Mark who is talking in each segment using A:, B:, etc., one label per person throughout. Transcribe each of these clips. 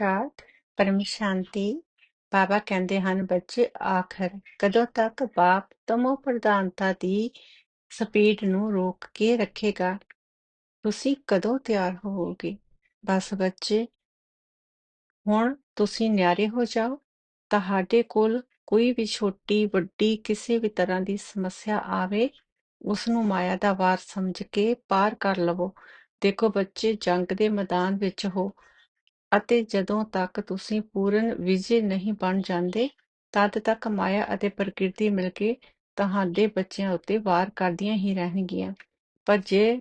A: ਅਰਥਾਤ ਪਰਮ ਸ਼ਾਂਤੀ ਬਾਬਾ ਕਹਿੰਦੇ ਹਨ, ਬੱਚੇ ਆਖਰ ਕਦੋਂ ਤੱਕ ਬਾਪ ਤਮੋ ਪ੍ਰਧਾਨਤਾ ਦੀ ਸਪੀਡ ਨੂੰ ਰੋਕ ਕੇ ਰੱਖੇਗਾ? ਤੁਸੀਂ ਕਦੋਂ ਤਿਆਰ ਹੋਵੋਗੇ? ਬਸ ਬੱਚੇ, ਹੁਣ ਤੁਸੀਂ ਨਿਆਰੇ ਹੋ ਜਾਓ। ਤੁਹਾਡੇ ਕੋਲ ਕੋਈ ਵੀ ਛੋਟੀ ਵੱਡੀ ਕਿਸੇ ਵੀ ਤਰ੍ਹਾਂ ਦੀ ਸਮੱਸਿਆ ਆਵੇ ਉਸ ਨੂੰ ਮਾਇਆ ਦਾ ਵਾਰ ਸਮਝ ਕੇ ਪਾਰ ਕਰ ਲਵੋ। ਦੇਖੋ ਬੱਚੇ ਜੰਗ ਦੇ ਮੈਦਾਨ ਵਿੱਚ ਹੋ। ਅਤੇ ਜਦੋਂ ਤੱਕ ਤੁਸੀਂ ਪੂਰਨ ਵਿਜੇ ਨਹੀਂ ਬਣ ਜਾਂਦੇ, ਤਦ ਤੱਕ ਮਾਇਆ ਅਤੇ ਪ੍ਰਕਿਰਤੀ ਮਿਲ ਕੇ ਤੁਹਾਡੇ ਬੱਚਿਆਂ ਉੱਤੇ ਵਾਰ ਕਰਦੀਆਂ ਹੀ ਰਹਿਣਗੀਆਂ। ਪਰ ਜੇ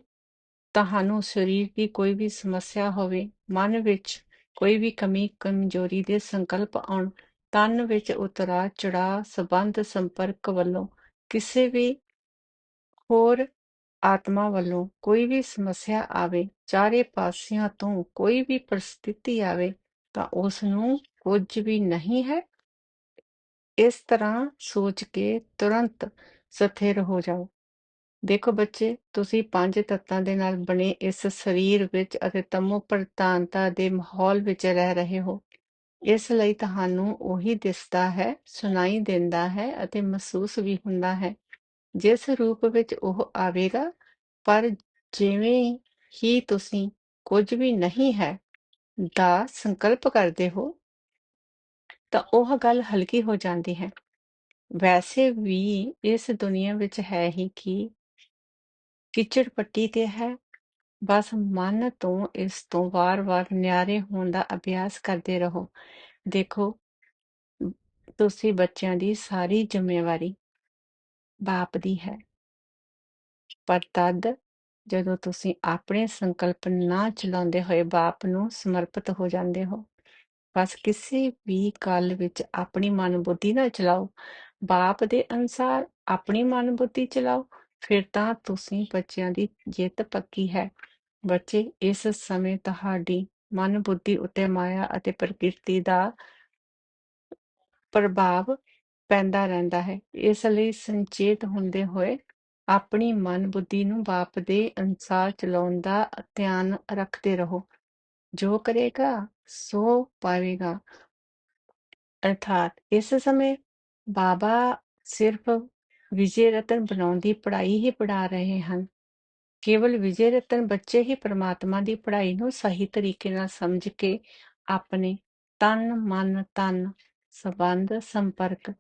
A: ਤੁਹਾਨੂੰ ਸਰੀਰ ਦੀ ਕੋਈ ਵੀ ਸਮੱਸਿਆ ਹੋਵੇ, ਮਨ ਵਿੱਚ ਕੋਈ ਵੀ ਕਮੀ, ਕਮਜ਼ੋਰੀ ਦੇ ਸੰਕਲਪ ਆਉਣ, ਤਨ ਵਿੱਚ ਉਤਰਾਅ ਚੜਾ ਸੰਬੰਧ ਸੰਪਰਕ ਵੱਲੋਂ ਕਿਸੇ ਵੀ ਹੋਰ ਆਤਮਾ ਵੱਲੋਂ ਕੋਈ ਵੀ ਸਮੱਸਿਆ ਆਵੇ, ਚਾਰੇ ਪਾਸਿਆਂ ਤੋਂ ਕੋਈ ਵੀ ਪਰਿਸਥਿਤੀ ਆਵੇ, ਤਾਂ ਉਸ ਨੂੰ ਕੁਝ ਵੀ ਨਹੀਂ ਹੈ। ਇਸ ਤਰ੍ਹਾਂ ਸੋਚ ਕੇ ਤੁਰੰਤ ਸਥਿਰ ਹੋ ਜਾਓ। ਦੇਖੋ ਬੱਚੇ, ਤੁਸੀਂ ਪੰਜ ਤੱਤਾਂ ਦੇ ਨਾਲ ਬਣੇ ਇਸ ਸਰੀਰ ਵਿੱਚ ਅਤੇ ਤਮੋ ਪ੍ਰਧਾਨਤਾ ਦੇ ਮਾਹੌਲ ਵਿੱਚ ਰਹਿ ਰਹੇ ਹੋ। ਇਸ ਲਈ ਤੁਹਾਨੂੰ ਉਹੀ ਦਿਸਦਾ ਹੈ, ਸੁਣਾਈ ਦਿੰਦਾ ਹੈ ਅਤੇ ਮਹਿਸੂਸ ਵੀ ਹੁੰਦਾ ਹੈ। ਜਿਸ ਰੂਪ ਵਿੱਚ ਉਹ ਆਵੇਗਾ, ਪਰ ਜਿਵੇਂ ਹੀ ਤੁਸੀਂ ਕੁਝ ਵੀ ਨਹੀਂ ਹੈ ਦਾ ਸੰਕਲਪ ਕਰਦੇ ਹੋ, ਤਾਂ ਉਹ ਗੱਲ ਹਲਕੀ ਹੋ ਜਾਂਦੀ ਹੈ। ਵੈਸੇ ਵੀ ਇਸ ਦੁਨੀਆ ਵਿੱਚ ਹੈ ਹੀ ਕੀ ਕਿਚੜ ਪੱਟੀ ਤੇ ਹੈ, ਬਸ ਮਨ ਤੋਂ ਇਸ ਤੋਂ ਵਾਰ-ਵਾਰ ਨਿਆਰੇ ਹੋਣ ਦਾ ਅਭਿਆਸ ਕਰਦੇ ਰਹੋ। ਦੇਖੋ, ਤੁਸੀਂ ਬੱਚਿਆਂ ਦੀ ਸਾਰੀ ਜ਼ਿੰਮੇਵਾਰੀ ਬਾਪ ਦੀ ਹੈ। ਪਰ ਤਦ ਜਦੋਂ ਤੁਸੀਂ ਆਪਣੇ ਸੰਕਲਪ ਨਾ ਚਲਾਉਂਦੇ ਹੋਏ ਬਾਪ ਨੂੰ ਸਮਰਪਿਤ ਹੋ ਜਾਂਦੇ ਹੋ, ਬਸ ਕਿਸੇ ਵੀ ਗੱਲ ਵਿੱਚ ਆਪਣੀ ਮਨ ਨਾ ਚਲਾਓ। ਬਾਪ ਦੇ ਅਨਸਾਰ ਆਪਣੀ ਮਨ ਬੁੱਧੀ ਚਲਾਓ, ਫਿਰ ਤਾਂ ਤੁਸੀਂ ਬੱਚਿਆਂ ਦੀ ਜਿੱਤ ਪੱਕੀ ਹੈ। ਬੱਚੇ, ਇਸ ਸਮੇਂ ਤੁਹਾਡੀ ਮਨ ਬੁੱਧੀ ਉੱਤੇ ਮਾਇਆ ਅਤੇ ਪ੍ਰਕਿਰਤੀ ਦਾ ਪ੍ਰਭਾਵ ਪੈਂਦਾ ਰਹਿੰਦਾ ਹੈ। ਇਸ ਲਈ ਸੰਚੇਤ ਹੁੰਦੇ ਹੋਏ ਆਪਣੀ ਮਨ ਬੁੱਧੀ ਨੂੰ ਬਾਪ ਦੇ ਅਨੁਸਾਰ ਚਲਾਉਣ ਦਾ ਧਿਆਨ ਰੱਖਦੇ ਰਹੋ। ਜੋ ਕਰੇਗਾ, ਸੋ ਪਾਵੇਗਾ। ਅਰਥਾਤ ਇਸ ਸਮੇਂ ਬਾਬਾ ਸਿਰਫ ਵਿਜੇ ਰਤਨ ਬਣਾਉਣ ਦੀ ਪੜ੍ਹਾਈ ਹੀ ਪੜ੍ਹਾ ਰਹੇ ਹਨ। ਕੇਵਲ ਵਿਜੇ ਰਤਨ ਬੱਚੇ ਹੀ ਪ੍ਰਮਾਤਮਾ ਦੀ ਪੜ੍ਹਾਈ ਨੂੰ ਸਹੀ ਤਰੀਕੇ ਨਾਲ ਸਮਝ ਕੇ ਆਪਣੇ ਤਨ ਮਨ ਤਨ ਸਬੰਧ ਸੰਪਰਕ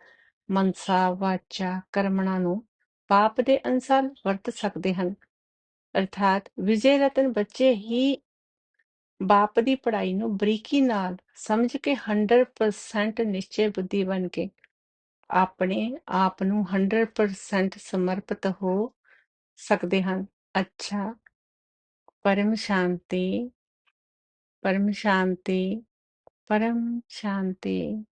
A: ਮਨਸਾ, ਵਾਚਾ, ਕਰਮਣਾ ਨੂੰ ਪਾਪ ਦੇ ਅਨਸਾਰ ਵਰਤ ਸਕਦੇ ਹਨ। ਅਰਥਾਤ ਵਿਜੇ ਰਤਨ ਬੱਚੇ ਹੀ ਬਾਪ ਦੀ ਪੜ੍ਹਾਈ ਨੂੰ ਬਰੀਕੀ ਨਾਲ ਸਮਝ ਕੇ 100% ਨਿਸ਼ਚੈ ਬੁੱਧੀ ਬਣ ਕੇ ਆਪਣੇ ਆਪ ਨੂੰ 100% ਸਮਰਪਿਤ ਹੋ ਸਕਦੇ ਹਨ। ਅੱਛਾ, ਪਰਮ ਸ਼ਾਂਤੀ ਪਰਮ ਸ਼ਾਂਤੀ ਪਰਮ ਸ਼ਾਂਤੀ।